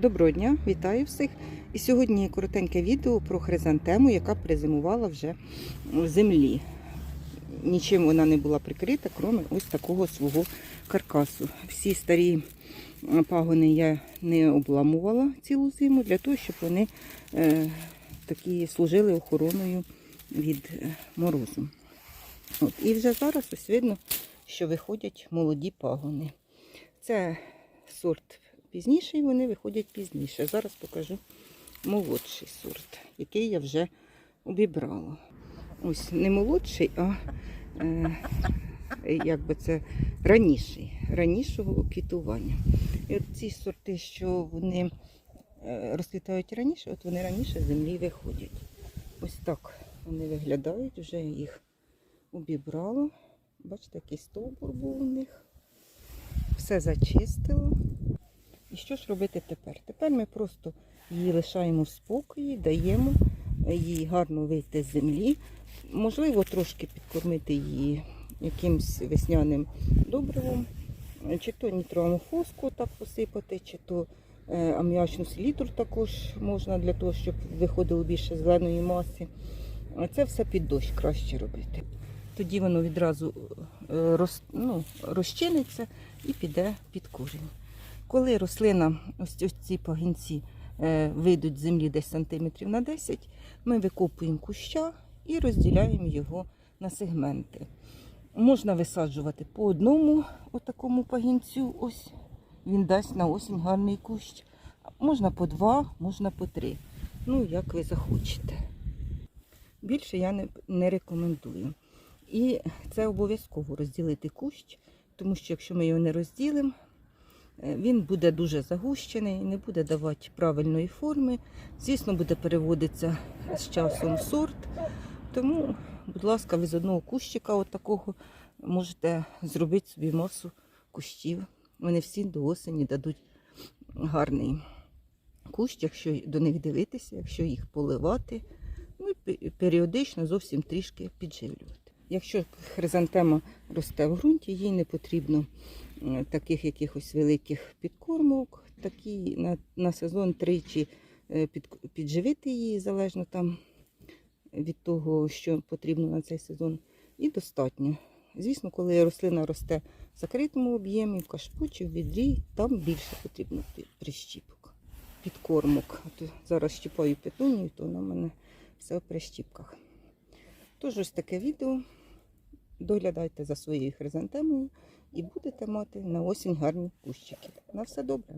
Доброго дня, вітаю всіх. І сьогодні коротеньке відео про хризантему, яка призимувала вже в землі. Нічим вона не була прикрита, крім ось такого свого каркасу. Всі старі е, пагони я не обламувала цілу зиму для того, щоб вони е, такі служили охороною від е, морозу. От. І вже зараз ось видно, що виходять молоді пагони. Це сорт пізніший, вони виходять пізніше. Зараз покажу молодший сорт, який я вже обібрала. Ось не молодший, а е, як би це раніший, ранішого квітування. І от ці сорти, що вони е, розквітають раніше, от вони раніше з землі виходять. Ось так вони виглядають, вже їх обібрала. Бачите, який стовбур був у них. Все зачистила. І що ж робити тепер? Тепер ми просто її лишаємо в спокої, даємо їй гарно вийти з землі. Можливо, трошки підкормити її якимось весняним добривом, чи то нітроамофоску так посипати, чи то е, аміачну селітру також можна для того, щоб виходило більше зеленої маси. Це все під дощ краще робити. Тоді воно відразу е, ну, розчиниться і піде під корінь. Коли рослина, ось, ось ці пагінці е, вийдуть з землі десь сантиметрів на 10, ми викопуємо куща і розділяємо його на сегменти. Можна висаджувати по одному отакому пагінцю, ось він дасть на осінь гарний кущ. Можна по два, можна по три. Ну, як ви захочете. Більше я не, не рекомендую. І це обов'язково розділити кущ, тому що якщо ми його не розділимо, він буде дуже загущений, не буде давати правильної форми. Звісно, буде переводитися з часом сорт. Тому, будь ласка, ви з одного кущика от можете зробити собі масу кущів. Вони всі до осені дадуть гарний кущ, якщо до них дивитися, якщо їх поливати, ну і періодично зовсім трішки підживлювати. Якщо хризантема росте в ґрунті, їй не потрібно е, таких якихось великих підкормок, такі на, на сезон тричі е, під, підживити її, залежно там від того, що потрібно на цей сезон, і достатньо. Звісно, коли рослина росте в закритому об'ємі, в кашпу чи в відрі, там більше потрібно прищіпок, підкормок. От зараз щіпаю петунію, то вона в мене все в прищіпках. Тож ось таке відео. Доглядайте за своєю хризантемою і будете мати на осінь гарні кущики. На все добре.